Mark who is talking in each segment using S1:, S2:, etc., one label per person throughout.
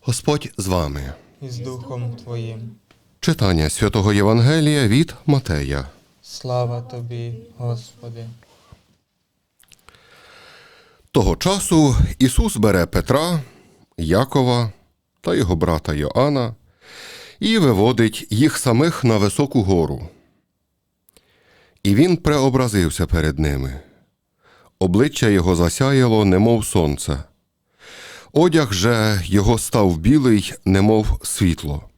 S1: Господь з вами.
S2: і з Духом Твоїм.
S1: Читання святого Євангелія від Матея.
S2: Слава Тобі, Господи.
S1: Того часу Ісус бере Петра, Якова та його брата Йоанна і виводить їх самих на високу гору. І він преобразився перед ними. Обличчя його засяяло, немов сонце. Одяг же його став білий, немов світло.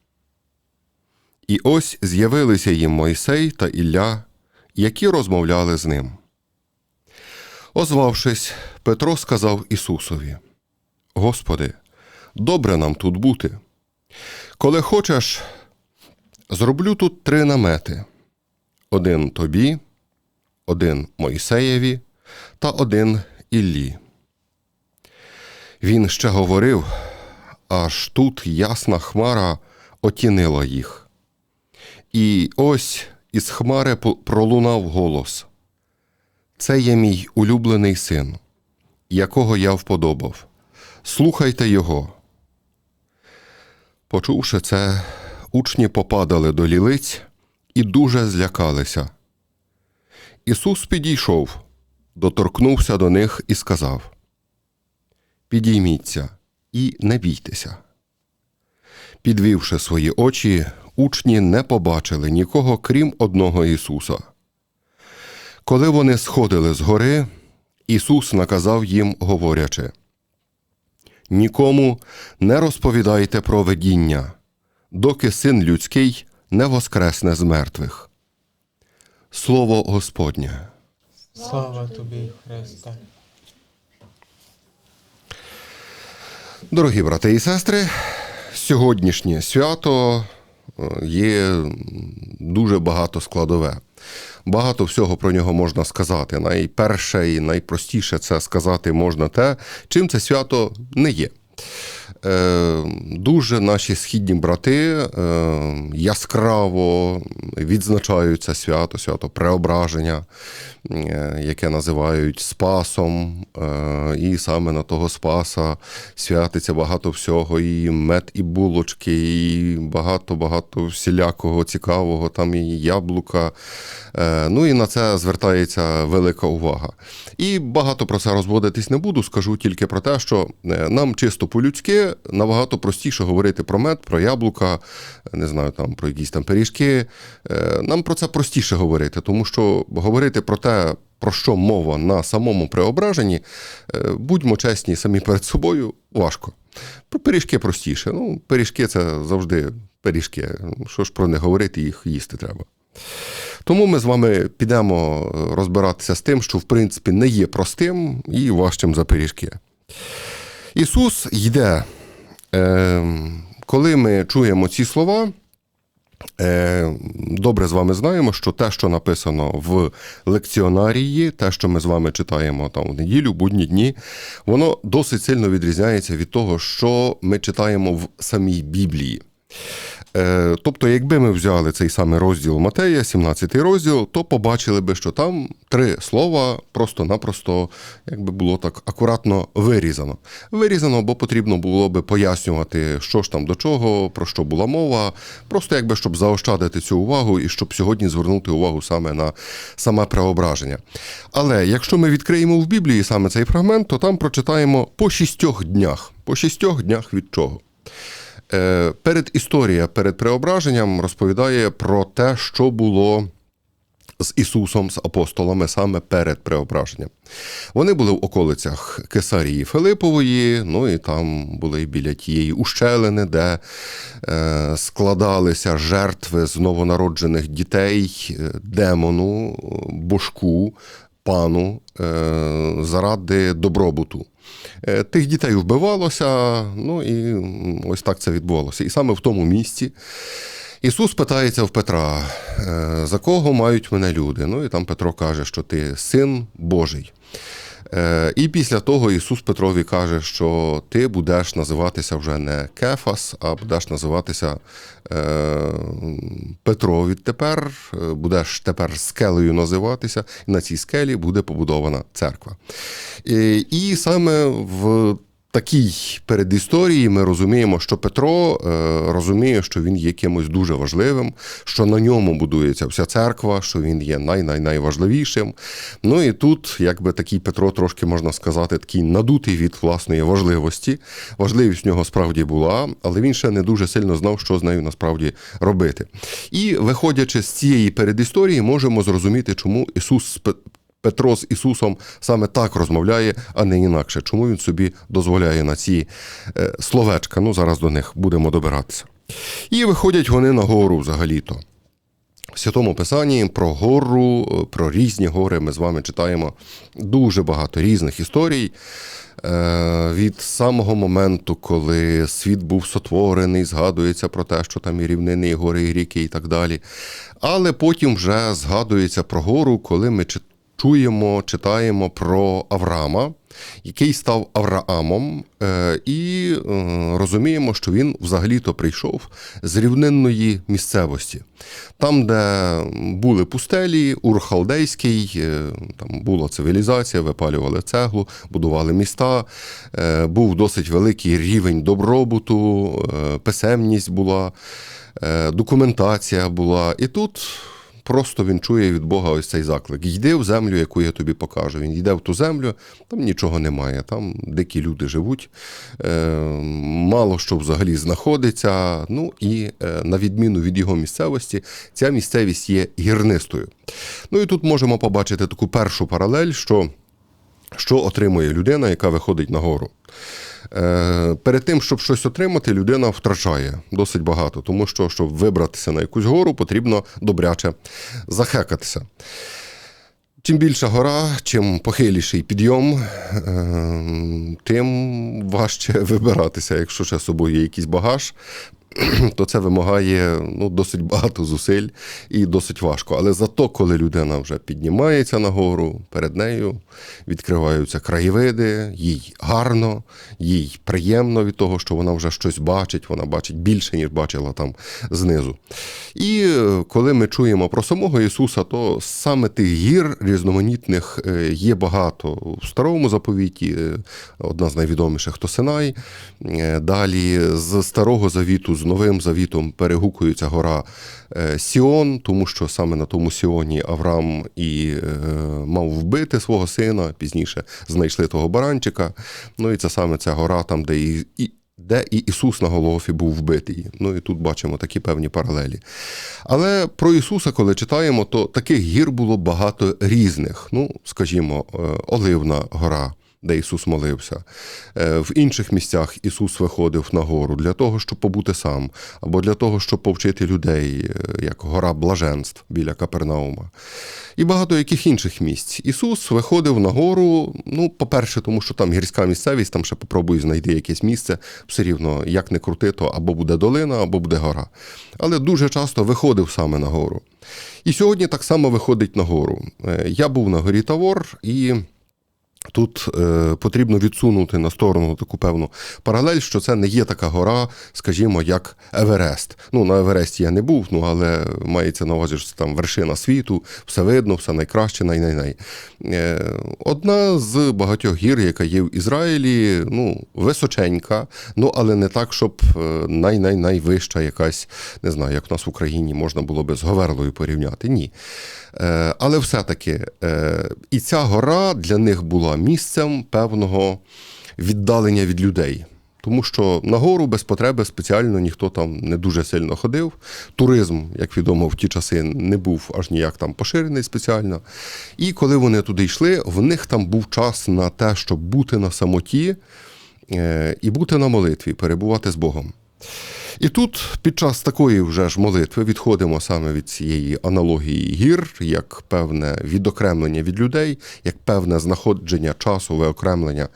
S1: І ось з'явилися їм Мойсей та Ілля, які розмовляли з ним. Озвавшись, Петро сказав Ісусові: Господи, добре нам тут бути. Коли хочеш, зроблю тут три намети: один тобі, один Мойсеєві та один Іллі. Він ще говорив, аж тут ясна хмара отінила їх. І ось із хмари пролунав голос. Це є мій улюблений син, якого я вподобав. Слухайте його. Почувши це, учні попадали до лілиць і дуже злякалися. Ісус підійшов, доторкнувся до них і сказав: Підійміться і не бійтеся. Підвівши свої очі, учні не побачили нікого, крім одного Ісуса. Коли вони сходили з гори, Ісус наказав їм, говорячи: Нікому не розповідайте про видіння, доки син людський не воскресне з мертвих. Слово Господнє.
S2: Слава Тобі, Христе.
S1: Дорогі брати і сестри, сьогоднішнє свято е, є дуже багато складове. Багато всього про нього можна сказати. Найперше і найпростіше це сказати можна те, чим це свято не є. Е, Дуже наші східні брати е, яскраво відзначають це свято, свято преображення, е, яке називають Спасом. І саме на того Спаса святиться багато всього, і мед, і булочки, і багато-багато всілякого цікавого, там і яблука. Ну і на це звертається велика увага. І багато про це розводитись не буду, скажу тільки про те, що нам чисто по-людськи набагато простіше говорити про мед, про яблука, не знаю, там про якісь там пиріжки. Е, Нам про це простіше говорити, тому що говорити про те, про що мова на самому преображенні, е, будьмо чесні самі перед собою, важко. Про пиріжки простіше. Ну, пиріжки це завжди пиріжки. Що ж про них говорити, їх їсти треба. Тому ми з вами підемо розбиратися з тим, що в принципі не є простим і важчим за пиріжки. Ісус йде. Е, коли ми чуємо ці слова, е, добре з вами знаємо, що те, що написано в лекціонарії, те, що ми з вами читаємо там в неділю, будні дні, воно досить сильно відрізняється від того, що ми читаємо в самій Біблії. Е, Тобто, якби ми взяли цей самий розділ Матея, 17 розділ, то побачили би, що там три слова просто-напросто, якби було так акуратно вирізано. Вирізано, бо потрібно було би пояснювати, що ж там до чого, про що була мова, просто якби щоб заощадити цю увагу і щоб сьогодні звернути увагу саме на саме преображення. Але якщо ми відкриємо в Біблії саме цей фрагмент, то там прочитаємо по шістьох днях. По шістьох днях від чого? Е, Перед історія перед преображенням розповідає про те, що було з Ісусом, з апостолами саме перед преображенням. Вони були в околицях Кесарії Филипової, ну і там були біля тієї ущелини, де е, складалися жертви з новонароджених дітей, е, демону, божку, пану заради добробуту. Е, Тих дітей вбивалося, ну і ось так це відбувалося. І саме в тому місці Ісус питається в Петра, «Е, за кого мають мене люди? Ну і там Петро каже, що ти син Божий. Е, І після того Ісус Петрові каже, що ти будеш називатися вже не Кефас, а будеш називатися е, Петро відтепер е, будеш тепер скелею називатися, і на цій скелі буде побудована церква. І саме в такій передісторії ми розуміємо, що Петро е, розуміє, що він є кимось дуже важливим, що на ньому будується вся церква, що він є най-най-найважливішим. Ну і тут, якби такий Петро, трошки можна сказати, такий надутий від власної важливості. Важливість в нього справді була, але він ще не дуже сильно знав, що з нею насправді робити. І виходячи з цієї передісторії, можемо зрозуміти, чому Ісус Петро з Ісусом саме так розмовляє, а не інакше. Чому він собі дозволяє на ці е, словечка? Ну, зараз до них будемо добиратися. І виходять вони на гору взагалі-то. В Святому Писанні про гору, е, про різні гори ми з вами читаємо дуже багато різних історій. Е, Від самого моменту, коли світ був сотворений, згадується про те, що там і рівнини, і гори, і ріки, і так далі. Але потім вже згадується про гору, коли ми чит- чуємо, читаємо про Авраама, який став Авраамом, е, і е, розуміємо, що він взагалі-то прийшов з рівнинної місцевості. Там, де були пустелі, Ур-Халдейський, е, там була цивілізація, випалювали цеглу, будували міста, був досить великий рівень добробуту, писемність була, документація була. І тут просто він чує від Бога ось цей заклик: йди в землю, яку я тобі покажу. Він йде в ту землю, там нічого немає, там дикі люди живуть, е, мало що взагалі знаходиться. Ну і е, на відміну від його місцевості, ця місцевість є гірнистою. Ну і тут можемо побачити таку першу паралель, що що отримує людина, яка виходить на гору. Е, перед тим, щоб щось отримати, людина втрачає досить багато, тому що, щоб вибратися на якусь гору, потрібно добряче захекатися. Чим більша гора, чим похиліший підйом, е, тим важче вибиратися. Якщо ще з собою є якийсь багаж, то це вимагає ну, досить багато зусиль і досить важко. Але зато, коли людина вже піднімається на гору, перед нею відкриваються краєвиди, їй гарно, їй приємно від того, що вона вже щось бачить, вона бачить більше, ніж бачила там знизу. І е, коли ми чуємо про самого Ісуса, то саме тих гір різноманітних е, є багато. В старому заповіті е, одна з найвідоміших то Синай. Далі з старого завіту, новим завітом перегукується гора е, Сіон, тому що саме на тому Сіоні Авраам і е, мав вбити свого сина, пізніше знайшли того баранчика. Ну і це саме ця гора, там, де і, де і Ісус на Голгофі був вбитий. Ну і тут бачимо такі певні паралелі. Але про Ісуса, коли читаємо, то таких гір було багато різних. Ну, скажімо, е, Оливна гора. Де Ісус молився. Е, В інших місцях Ісус виходив на гору для того, щоб побути сам, або для того, щоб повчити людей, е, як гора блаженств біля Капернаума. І багато яких інших місць. Ісус виходив на гору, ну, по-перше, тому що там гірська місцевість, там ще попробуй знайти якесь місце, все рівно, як не крути, то або буде долина, або буде гора. Але дуже часто виходив саме на гору. І сьогодні так само виходить на гору. Е, Я був на горі Тавор і. Тут е, потрібно відсунути на сторону таку певну паралель, що це не є така гора, скажімо, як Еверест. Ну, на Евересті я не був, ну але мається на увазі, що це там вершина світу, все видно, все найкраще, най-най-най. Е, одна з багатьох гір, яка є в Ізраїлі, ну, височенька, ну але не так, щоб е, най-най-найвища якась, не знаю, як у нас в Україні можна було би з Говерлою порівняти. Ні. Е, Але все-таки е, і ця гора для них була місцем певного віддалення від людей. Тому що на гору без потреби спеціально ніхто там не дуже сильно ходив. Туризм, як відомо, в ті часи не був аж ніяк там поширений спеціально. І коли вони туди йшли, в них там був час на те, щоб бути на самоті е, і бути на молитві, перебувати з Богом. І тут під час такої вже ж молитви відходимо саме від цієї аналогії гір, як певне відокремлення від людей, як певне знаходження часу, виокремлення,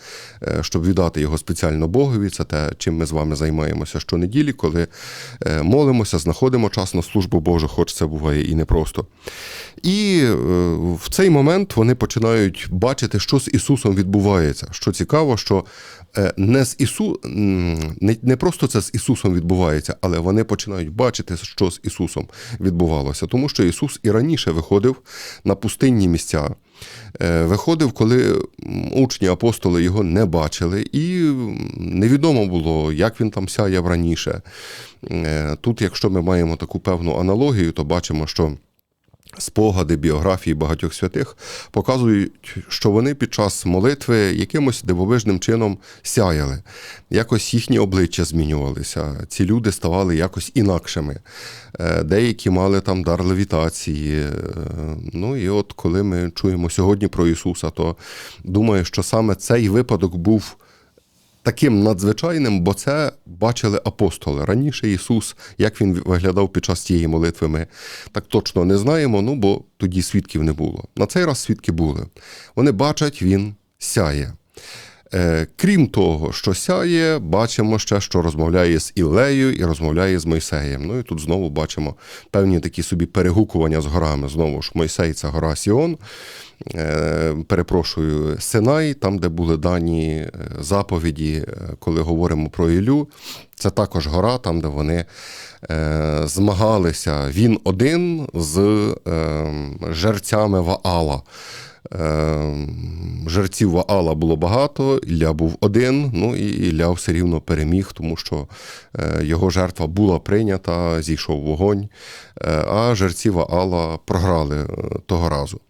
S1: е, щоб віддати його спеціально Богові. Це те, чим ми з вами займаємося щонеділі, коли е, молимося, знаходимо час на службу Божу, хоч це буває і непросто. І е, в цей момент вони починають бачити, що з Ісусом відбувається. Що цікаво, що не з Ісу... не, не просто це з Ісусом відбувається, але вони починають бачити, що з Ісусом відбувалося. Тому що Ісус і раніше виходив на пустинні місця. Е, Виходив, коли учні апостоли його не бачили, і невідомо було, як він там сяяв раніше. Е, Тут, якщо ми маємо таку певну аналогію, то бачимо, що спогади біографії багатьох святих показують, що вони під час молитви якимось дивовижним чином сяяли. Якось їхні обличчя змінювалися. Ці люди ставали якось інакшими. Е, Деякі мали там дар левітації. Е, Ну і от коли ми чуємо сьогодні про Ісуса, то думаю, що саме цей випадок був таким надзвичайним, бо це бачили апостоли. Раніше Ісус, як він виглядав під час цієї молитви, ми так точно не знаємо, ну бо тоді свідків не було. На цей раз свідки були. Вони бачать, він сяє. Е, Крім того, що сяє, бачимо ще, що розмовляє з Ілею і розмовляє з Мойсеєм. Ну і тут знову бачимо певні такі собі перегукування з горами. Знову ж Мойсей це гора Сіон. Е, Перепрошую, Синай, там, де були дані е, заповіді, коли говоримо про Ілю, це також гора, там, де вони е, змагалися. Він один з е, жерцями Ваала. Е, Жерців Ваала було багато, Ілля був один, ну і Ілля все рівно переміг, тому що е, його жертва була прийнята, зійшов вогонь, е, а жерці Ваала програли е, того разу.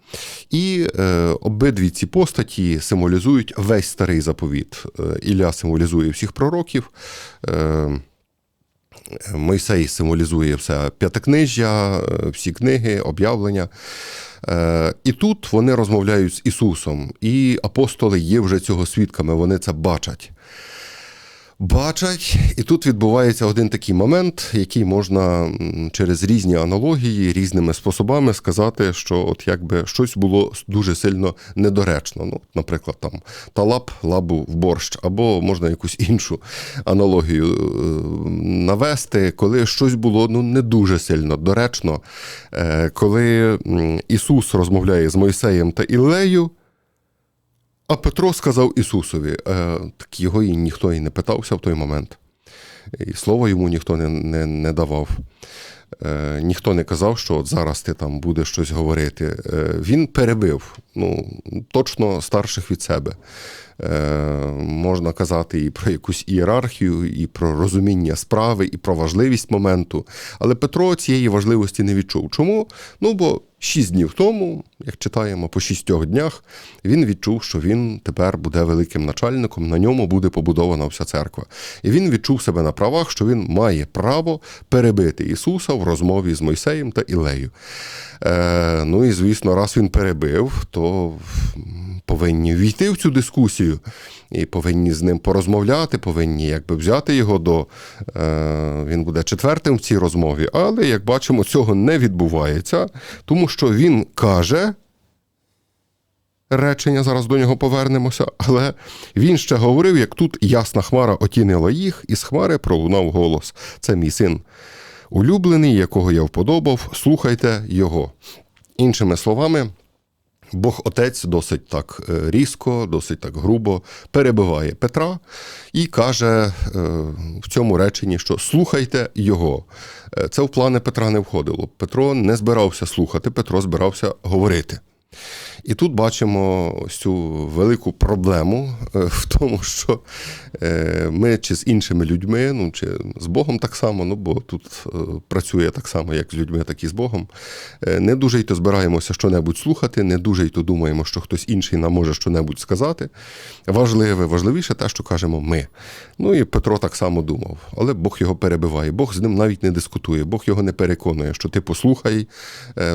S1: І е, обидві ці постаті символізують весь старий заповіт. Ілля символізує всіх пророків. Е, Мойсей символізує все п'ятикнижжя, всі книги, об'явлення. Е, І тут вони розмовляють з Ісусом, і апостоли є вже цього свідками, вони це бачать. Бачать, і тут відбувається один такий момент, який можна через різні аналогії, різними способами сказати, що от якби щось було дуже сильно недоречно. Ну, наприклад, там талап лабу в борщ, або можна якусь іншу аналогію е, навести, коли щось було ну не дуже сильно доречно, Е, коли Ісус розмовляє з Мойсеєм та Іллею. А Петро сказав Ісусові, е, так його і ніхто і не питався в той момент. І слова йому ніхто не, не, не давав. Е, ніхто не казав, що от зараз ти там будеш щось говорити. Е, він перебив, ну, точно старших від себе. Е, можна казати і про якусь ієрархію, і про розуміння справи, і про важливість моменту. Але Петро цієї важливості не відчув. Чому? Ну, бо шість днів тому, як читаємо по шістьох днях, він відчув, що він тепер буде великим начальником, на ньому буде побудована вся церква. І він відчув себе на правах, що він має право перебити Ісуса в розмові з Мойсеєм та Ілею. Е, ну і звісно, раз він перебив, то повинні війти в цю дискусію і повинні з ним порозмовляти, повинні якби взяти його до. Е, він буде четвертим в цій розмові, але як бачимо, цього не відбувається, тому що він каже. Речення, зараз до нього повернемося, але він ще говорив, як тут ясна хмара отінила їх, і з хмари пролунав голос. Це мій син улюблений, якого я вподобав, слухайте його. Іншими словами, Бог Отець досить так е, різко, досить так грубо перебиває Петра і каже е, в цьому реченні, що слухайте його. Е, Це в плани Петра не входило. Петро не збирався слухати, Петро збирався говорити. І тут бачимо ось цю велику проблему е, в тому, що е, ми чи з іншими людьми, ну чи з Богом так само, ну бо тут е, працює так само, як з людьми, так і з Богом. Не дуже й то збираємося що-небудь слухати, не дуже й то думаємо, що хтось інший нам може що-небудь сказати. Важливе, важливіше те, що кажемо ми. Ну і Петро так само думав, але Бог його перебиває. Бог з ним навіть не дискутує, Бог його не переконує, що ти послухай,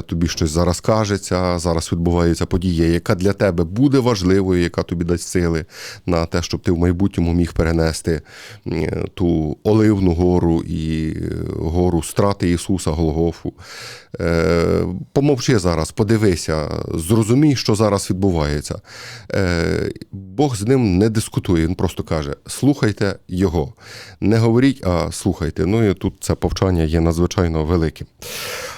S1: тобі щось зараз кажеться, зараз відбувається подія, яка для тебе буде важливою, яка тобі дасть сили на те, щоб ти в майбутньому міг перенести е, ту оливну гору і е, гору страти Ісуса Голгофу. Е, Помовчи зараз, подивися, зрозумій, що зараз відбувається. Бог з ним не дискутує, він просто каже: слухайте його. Не говоріть, а слухайте. Ну і тут це повчання є надзвичайно великим.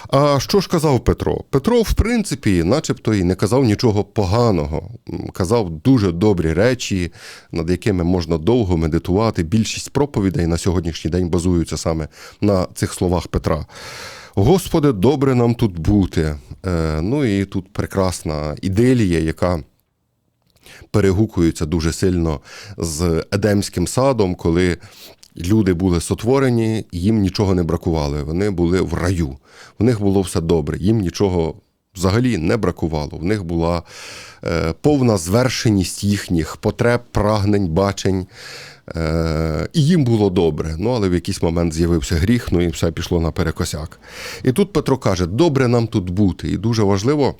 S1: А що ж казав Петро? Петро, в принципі, начебто і не казав нічого поганого. Казав дуже добрі речі, над якими можна довго медитувати. Більшість проповідей на сьогоднішній день базуються саме на цих словах Петра. Господи, добре нам тут бути. Е, ну і тут прекрасна іделія, яка перегукується дуже сильно з Едемським садом, коли люди були сотворені, їм нічого не бракувало. Вони були в раю. В них було все добре, їм нічого взагалі не бракувало. В них була е, повна звершеність їхніх потреб, прагнень, бачень. Е, і їм було добре. Ну, але в якийсь момент з'явився гріх, ну і все пішло наперекосяк. І тут Петро каже: добре нам тут бути. І дуже важливо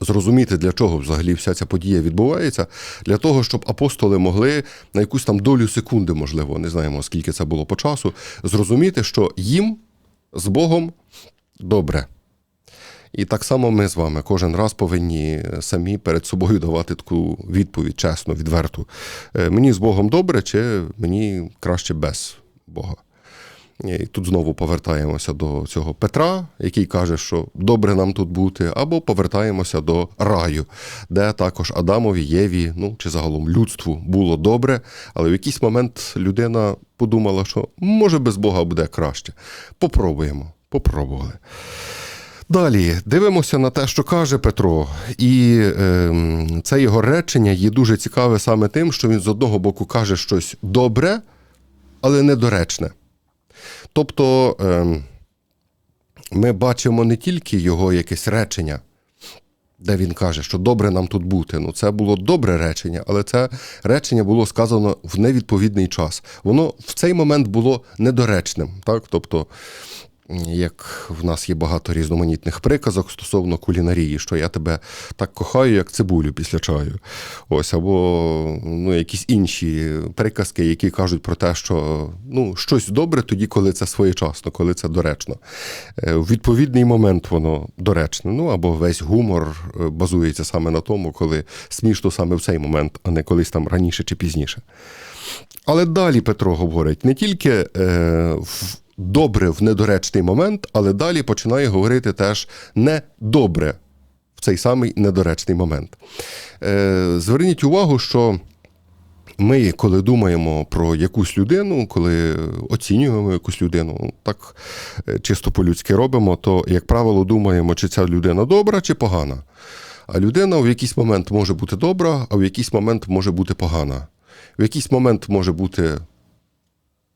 S1: зрозуміти, для чого взагалі вся ця подія відбувається, для того, щоб апостоли могли на якусь там долю секунди, можливо, не знаємо, скільки це було по часу, зрозуміти, що їм з Богом добре. І так само ми з вами кожен раз повинні самі перед собою давати таку відповідь, чесно, відверту. Е, Мені з Богом добре, чи мені краще без Бога. І тут знову повертаємося до цього Петра, який каже, що добре нам тут бути, або повертаємося до раю, де також Адамові, Єві, ну чи загалом людству було добре, але в якийсь момент людина подумала, що може без Бога буде краще. Попробуємо, попробували. Далі дивимося на те, що каже Петро, і е, це його речення є дуже цікаве саме тим, що він з одного боку каже щось добре, але недоречне. Тобто е, ми бачимо не тільки його якесь речення, де він каже, що добре нам тут бути. Ну, це було добре речення, але це речення було сказано в невідповідний час. Воно в цей момент було недоречним. Так? Тобто, як в нас є багато різноманітних приказок стосовно кулінарії, що я тебе так кохаю, як цибулю після чаю. Ось, або ну, якісь інші приказки, які кажуть про те, що ну, щось добре тоді, коли це своєчасно, коли це доречно. Е, В відповідний момент воно доречне. Ну або весь гумор е, базується саме на тому, коли смішно саме в цей момент, а не колись там раніше чи пізніше. Але далі Петро говорить не тільки е, в добре в недоречний момент, але далі починає говорити теж не добре в цей самий недоречний момент. Е, зверніть увагу, що ми, коли думаємо про якусь людину, коли оцінюємо якусь людину, так е, чисто по-людськи робимо, то, як правило, думаємо, чи ця людина добра, чи погана. А людина в якийсь момент може бути добра, а в якийсь момент може бути погана. В якийсь момент може бути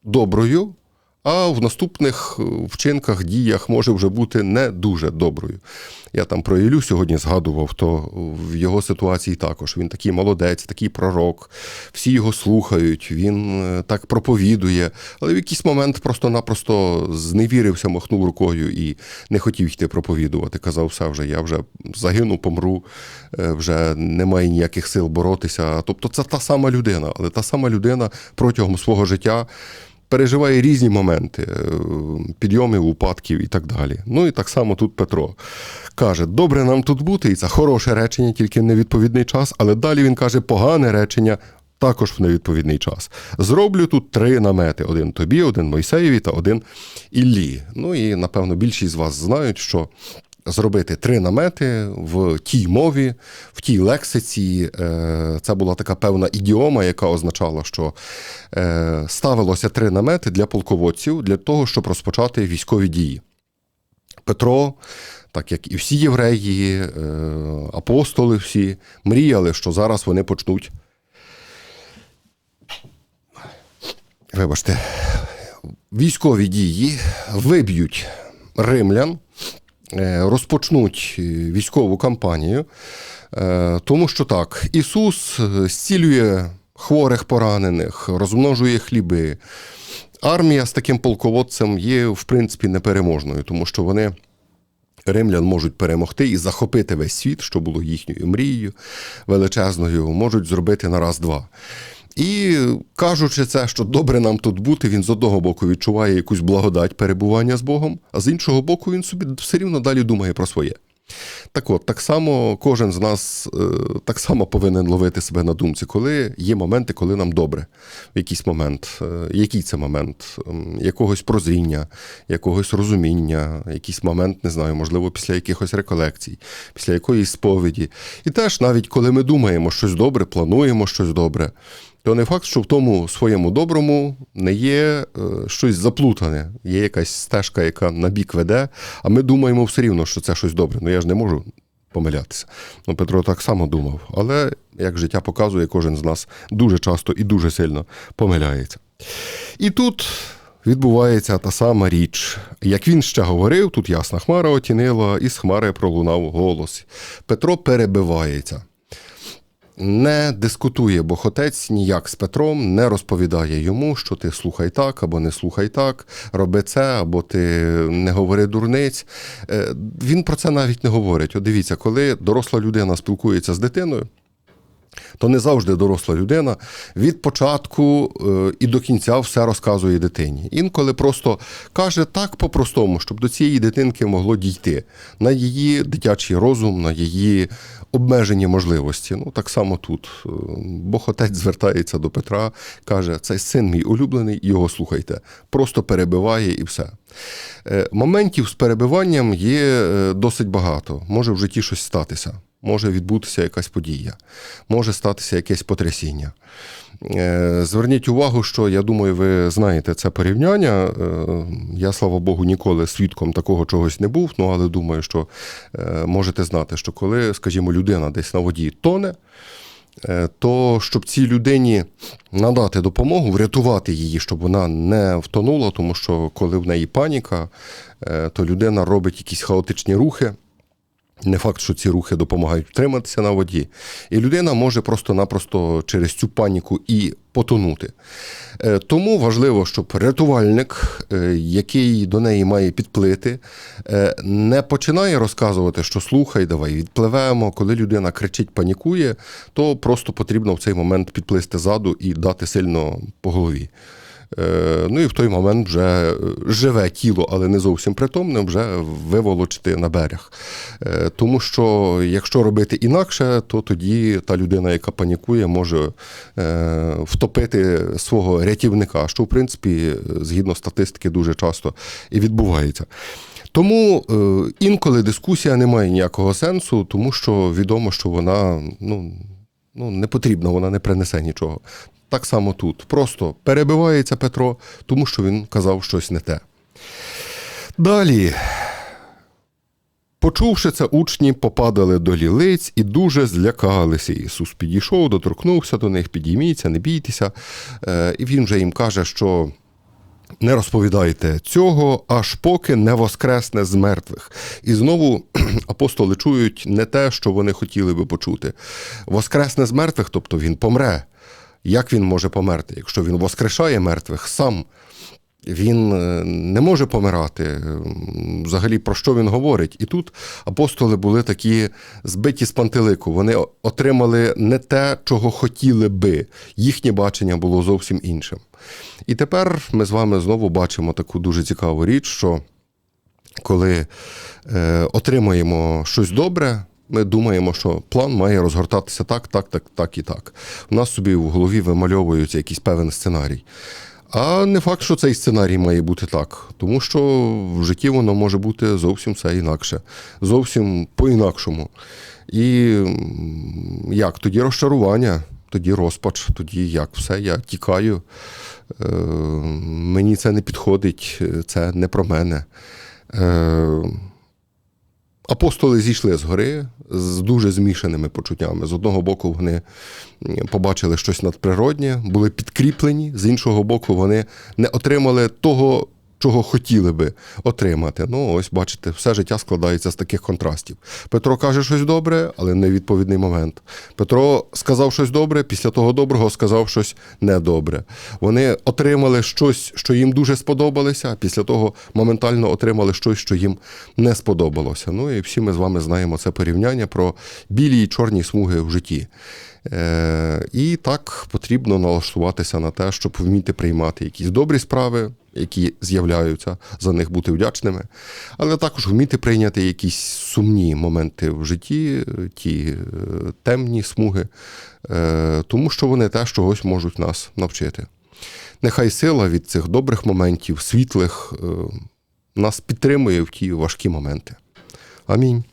S1: доброю, а в наступних е, вчинках, діях може вже бути не дуже доброю. Я там про Ілю сьогодні згадував, то в його ситуації також. Він такий молодець, такий пророк, всі його слухають, він е, так проповідує, але в якийсь момент просто-напросто зневірився, махнув рукою і не хотів йти проповідувати. Казав, все вже, я вже загину, помру, е, вже немає ніяких сил боротися. Тобто це та сама людина, але та сама людина протягом свого життя переживає різні моменти е, підйомів, упадків і так далі. Ну і так само тут Петро каже: добре нам тут бути, і це хороше речення, тільки в невідповідний час, але далі він каже погане речення. Також в невідповідний час. Зроблю тут три намети: один тобі, один Мойсеєві та один Іллі. Ну і напевно більшість з вас знають, що зробити три намети в тій мові, в тій лексиці. е, Це була така певна ідіома, яка означала, що е, ставилося три намети для полководців для того, щоб розпочати військові дії. Петро, так як і всі євреї, е, апостоли всі, мріяли, що зараз вони почнуть. Вибачте, військові дії виб'ють римлян, розпочнуть е, військову кампанію, е, тому що так, Ісус е, зцілює хворих поранених, розмножує хліби. Армія з таким полководцем є, в принципі, непереможною, тому що вони. Римлян можуть перемогти і захопити весь світ, що було їхньою мрією величезною, можуть зробити на раз-два. І кажучи це, що добре нам тут бути, він з одного боку відчуває якусь благодать перебування з Богом, а з іншого боку, він собі все рівно далі думає про своє. Так от, так само кожен з нас е, так само повинен ловити себе на думці, коли є моменти, коли нам добре. В якийсь момент. Е, Який це момент? Якогось прозріння, якогось розуміння, якийсь момент, не знаю, можливо, після якихось реколекцій, після якоїсь сповіді. І теж навіть коли ми думаємо щось добре, плануємо щось добре. То не факт, що в тому своєму доброму не є е, щось заплутане, є якась стежка, яка на бік веде, а ми думаємо все рівно, що це щось добре. Ну я ж не можу помилятися. Ну, Петро так само думав. Але як життя показує, кожен з нас дуже часто і дуже сильно помиляється. І тут відбувається та сама річ. Як він ще говорив, тут ясна хмара отінила, і з хмари пролунав голос. Петро перебивається не дискутує Бохотець ніяк з Петром, не розповідає йому, що ти слухай так або не слухай так, роби це, або ти не говори дурниць. Е, Він про це навіть не говорить. От дивіться, коли доросла людина спілкується з дитиною. То не завжди доросла людина від початку е, і до кінця все розказує дитині. Інколи просто каже так по-простому, щоб до цієї дитинки могло дійти на її дитячий розум, на її обмежені можливості. Ну так само тут. Е, Бог отець звертається до Петра, каже: цей син мій улюблений, його слухайте. Просто перебиває і все. Е, Моментів з перебиванням є досить багато. Може в житті щось статися. Може відбутися якась подія, може статися якесь потрясіння. Е, Зверніть увагу, що я думаю, ви знаєте це порівняння. Е, Я, слава Богу, ніколи свідком такого чогось не був, ну але думаю, що е, можете знати, що коли, скажімо, людина десь на воді тоне, то щоб цій людині надати допомогу, врятувати її, щоб вона не втонула, тому що коли в неї паніка, то людина робить якісь хаотичні рухи. Не факт, що ці рухи допомагають втриматися на воді. І людина може просто-напросто через цю паніку і потонути. Е, Тому важливо, щоб рятувальник, е, який до неї має підплити, е, не починає розказувати, що слухай, давай відпливемо. Коли людина кричить, панікує, то просто потрібно в цей момент підплисти ззаду і дати сильно по голові. Е, Ну і в той момент вже е, живе тіло, але не зовсім притомне, вже виволочити на берег. Е, Тому що якщо робити інакше, то тоді та людина, яка панікує, може втопити свого рятівника, що в принципі, згідно статистики, дуже часто і відбувається. Тому інколи дискусія не має ніякого сенсу, тому що відомо, що вона ну, ну, не потрібна, вона не принесе нічого. Так само тут. Просто перебивається Петро, тому що він казав щось не те. Далі. Почувши це, учні попадали до лілиць і дуже злякалися. Ісус підійшов, доторкнувся до них, підійміться, не бійтеся. Е, І він вже їм каже, що не розповідайте цього, аж поки не воскресне з мертвих. І знову апостоли чують не те, що вони хотіли би почути. Воскресне з мертвих, тобто він помре. Як він може померти? Якщо він воскрешає мертвих сам, він е, не може помирати. Взагалі, про що він говорить? І тут апостоли були такі збиті з пантелику. Вони отримали не те, чого хотіли би. Їхнє бачення було зовсім іншим. І тепер ми з вами знову бачимо таку дуже цікаву річ, що коли е, отримуємо щось добре, ми думаємо, що план має розгортатися так, так, так, так і так. У нас собі в голові вимальовується якийсь певний сценарій. А не факт, що цей сценарій має бути так, тому що в житті воно може бути зовсім все інакше, зовсім по-інакшому. І як тоді розчарування, тоді розпач, тоді як все, я тікаю. Е, мені це не підходить, це не про мене. Е, Апостоли зійшли з гори з дуже змішаними почуттями. З одного боку, вони побачили щось надприроднє, були підкріплені, з іншого боку, вони не отримали того, чого хотіли би отримати. Ну, ось бачите, все життя складається з таких контрастів. Петро каже щось добре, але не відповідний момент. Петро сказав щось добре, після того доброго сказав щось недобре. Вони отримали щось, що їм дуже сподобалося, а після того моментально отримали щось, що їм не сподобалося. Ну і всі ми з вами знаємо це порівняння про білі і чорні смуги в житті. Е, і так потрібно налаштуватися на те, щоб вміти приймати якісь добрі справи, які з'являються, за них бути вдячними, але також вміти прийняти якісь сумні моменти в житті, ті е, темні смуги, е, тому що вони теж чогось можуть нас навчити. Нехай сила від цих добрих моментів, світлих, е, нас підтримує в ті важкі моменти. Амінь.